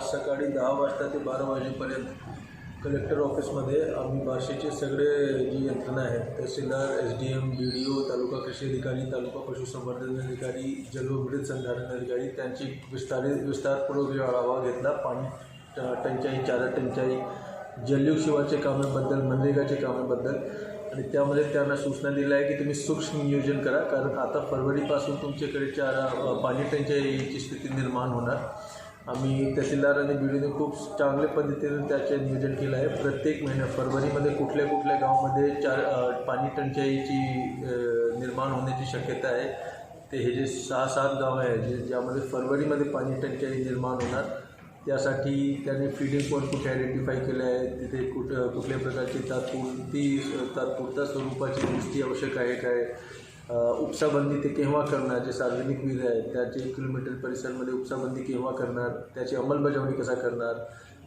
आज सकाळी दहा वाजता ते बारा वाजेपर्यंत कलेक्टर ऑफिसमध्ये आम्ही भाषेचे सगळे जी यंत्रणा आहेत तहसीलदार S D M B D O तालुका कृषी अधिकारी तालुका पशुसंवर्धन अधिकारी जल संधारण अधिकारी त्यांची विस्तारित विस्तारपूर्वक आढावा घेतला पाणी टंचाई चारा टंचाई जलयुग शिवाचे कामाबद्दल मनरेगाचे कामाबद्दल आणि त्यामध्ये त्यांना सूचना दिल्या आहे की तुम्ही सूक्ष्म नियोजन करा कारण आता फरवरीपासून तुमच्याकडे चारा पाणी टंचाईची स्थिती निर्माण होणार. आम्ही तहसीलदार आणि बीडीने खूप चांगल्या पद्धतीने त्याचे नियोजन केलं आहे. प्रत्येक महिन्यात फरवरीमध्ये कुठल्या कुठल्या गावामध्ये चार पाणी टंचाईची निर्माण होण्याची शक्यता आहे. ते हे जे सहा सात गावं आहे जे ज्यामध्ये फरवरीमध्ये पाणी टंचाई निर्माण होणार त्यासाठी त्याने फिडिंग पॉईंट कुठे आयडेंटिफाय केले आहे तिथे कुठं कुठल्या प्रकारची तात्पुरती तात्पुरता स्वरूपाची दृष्टी आवश्यक आहे काय? उपसाबंदी ते केव्हा करणार? जे सार्वजनिक विहिरी आहेत त्याचे किलोमीटर परिसरमध्ये उपसाबंदी केव्हा करणार? त्याची अंमलबजावणी कसा करणार?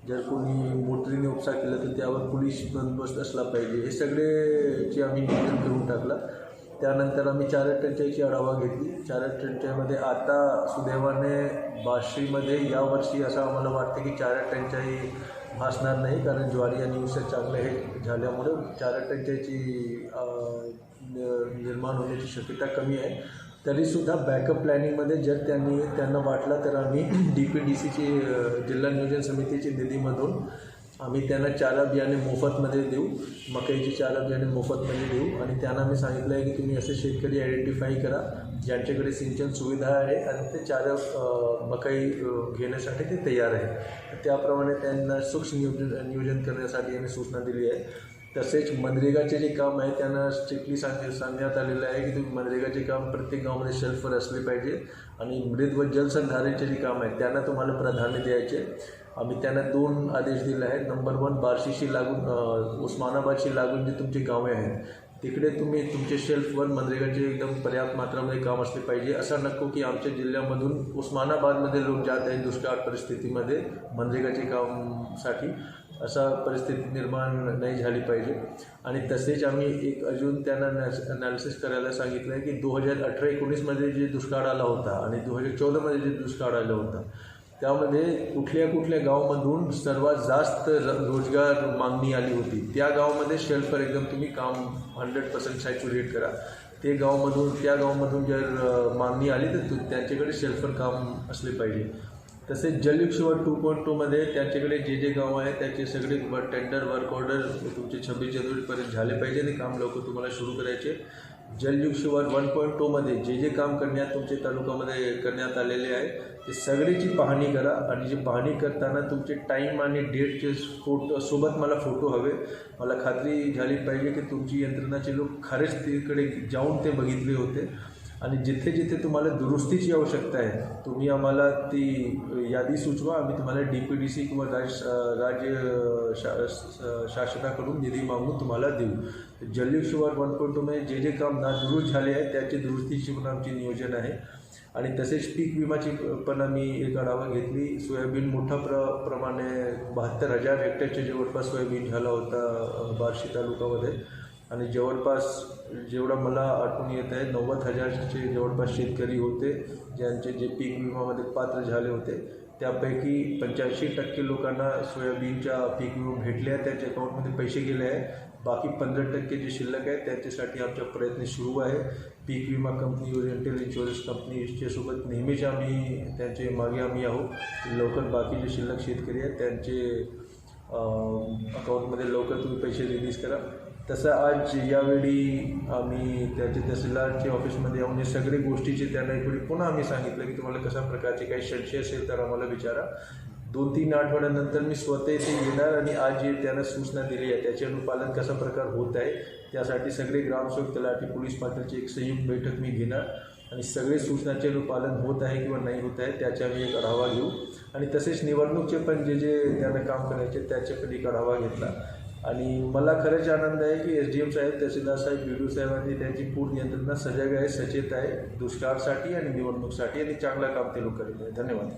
जर कोणी मोटरीने उपसा केला तर त्यावर पोलीस बंदोबस्त असला पाहिजे. हे सगळेची आम्ही नियोजन करून टाकला. त्यानंतर आम्ही चार टंचाईची आढावा घेतली. चार टंचाईमध्ये आता सुदैवाने बार्शीमध्ये यावर्षी असं आम्हाला वाटतं की चारा टंचाई भासणार नाही कारण ज्वारी आणि ऊस चांगलं हे झाल्यामुळं चारा टंचाईची निर्माण होण्याची शक्यता कमी आहे. तरीसुद्धा बॅकअप प्लॅनिंगमध्ये जर त्यांनी त्यांना वाटलं तर आम्ही डी पी डी सीची जिल्हा नियोजन समितीची निधीमधून आम्ही त्यांना चारा बियाणे मोफतमध्ये देऊ मकईचे चारा बियाणे मोफतमध्ये देऊ. आणि त्यांना आम्ही सांगितलं आहे की तुम्ही असे शेतकरी आयडेंटिफाय करा ज्यांच्याकडे सिंचन सुविधा आहे आणि ते चारा मकई घेण्यासाठी ते तयार आहे. त्याप्रमाणे त्यांना सूक्ष्म नियोजन नियोजन करण्यासाठी आम्ही सूचना दिली आहे. तसेच मनरेगाचे जे काम आहे त्यांना स्ट्रिक्टली सांग सांगण्यात आलेलं आहे की तुम्ही मनरेगाचे काम प्रत्येक गावामध्ये शेल्फवर असले पाहिजे आणि मृद व जलसंधारणचे जे काम आहे त्यांना तुम्हाला प्राधान्य द्यायचे. आम्ही त्यांना दोन आदेश दिले आहेत. नंबर वन बार्शीशी लागून उस्मानाबादशी लागून जे तुमची गावे आहेत तिकडे तुम्ही तुमच्या शेल्फवर मनरेगाचे एकदम पर्याप्त मात्रामध्ये काम असले पाहिजे. असं नको की आमच्या जिल्ह्यामधून उस्मानाबादमध्ये लोक जात आहेत दुष्काळ परिस्थितीमध्ये मनरेगाचे कामसाठी. असा परिस्थिती निर्माण नाही झाली पाहिजे. आणि तसेच आम्ही एक अजून त्यांना अनालिसिस करायला सांगितलं आहे की दोन हजार अठरा एकोणीसमध्ये जे दुष्काळ आला होता आणि दोन हजार चौदामध्ये जे दुष्काळ आला होता त्यामध्ये कुठल्या कुठल्या गावामधून सर्वात जास्त र- रोजगार मागणी आली होती त्या गावामध्ये शेल्फवर एकदम तुम्ही काम हंड्रेड पर्सेंट सॅच्युरेट करा. ते गावामधून त्या गावामधून जर मागणी आली तर त्यांच्याकडे शेल्फवर काम असले पाहिजे. तसेच जलयुग टू पॉईंट टूमध्ये त्यांच्याकडे जे जे गाव आहे त्याचे सगळे वर टेंडर वर्क ऑर्डर तुमचे छब्बीस जानेवारीपर्यंत झाले पाहिजे आणि काम लवकर तुम्हाला सुरू करायचे. जलयुग वन पॉईंट टूमध्ये जे जे काम करण्यात तुमच्या तालुक्यामध्ये करण्यात आलेले आहे ते सगळीची पाहणी करा आणि जी पाहणी करताना तुमचे टाईम आणि डेटचे फोटो सोबत मला फोटो हवे. मला खात्री झाली पाहिजे की तुमची यंत्रणाचे लोक खरेच तिकडे जाऊन ते बघितले होते. आणि जिथे जिथे तुम्हाला दुरुस्तीची आवश्यकता आहे तुम्ही आम्हाला ती यादी सुचवा. आम्ही तुम्हाला डी पी डी सी किंवा राज राज्य शा शासनाकडून निधी मागून तुम्हाला देऊ. जल्ली शिवार वन पॉईंट टूमध्ये जे जे काम नादुरुस्त झाले आहे त्याची दुरुस्तीची पण आमची नियोजन आहे. आणि तसेच पीक विमाची पण आम्ही एक आढावा घेतली. सोयाबीन मोठ्या प्र प्रमाणे बहात्तर हजार हेक्टरच्या जवळपास सोयाबीन झाला होता बार्शी तालुक्यामध्ये आणि जवळपास जेवढं मला आठवण येत आहे नव्वद हजारचे जवळपास शेतकरी होते ज्यांचे जे पीक विमामध्ये पात्र झाले होते त्यापैकी पंच्याऐंशी टक्के लोकांना सोयाबीनच्या पीक विमा भेटले आहे त्यांच्या अकाउंटमध्ये पैसे गेले आहे बाकी पंधरा टक्के जे शिल्लक आहे त्यांच्यासाठी आमचा प्रयत्न सुरू आहे. पीक विमा कंपनी ओरिएंटल इन्शुरन्स कंपनीच्या सोबत नेहमीच आम्ही त्यांचे मागे आम्ही आहोत. लवकर बाकी जे शिल्लक शेतकरी आहेत त्यांचे अकाउंटमध्ये लवकर तुम्ही पैसे रिलीज करा. तसं आज यावेळी आम्ही त्याचे तहसीलदारच्या ऑफिसमध्ये येऊन हे सगळे गोष्टीचे त्यांना एकवेळी पुन्हा आम्ही सांगितलं की तुम्हाला कशा प्रकारचे काही संशय असेल तर आम्हाला विचारा. दोन तीन आठवड्यानंतर मी स्वतः इथे येणार आणि आज जे त्यांना सूचना दिली आहे त्याचे अनुपालन कसा प्रकार होत आहे त्यासाठी सगळे ग्रामसेवक तलाठी पोलीस पाटीलची एक संयुक्त बैठक मी घेणार. आणि सगळे सूचनाचे अनुपालन होत आहे किंवा नाही होत आहे त्याचा मी एक आढावा घेऊ. आणि तसेच निवडणूकचे पण जे जे त्यांना काम करायचे त्याचे पण एक आढावा घेतला. आणि मला खरंच आनंद आहे की एस डी एम साहेब तहसीलदार साहेब बी डी साहेबांनी त्यांची पूर्ण यंत्रणा सजग आहे सचेत आहे दुष्काळासाठी आणि निवडणूकसाठी आणि चांगलं काम ते लोक करीत आहे धन्यवाद.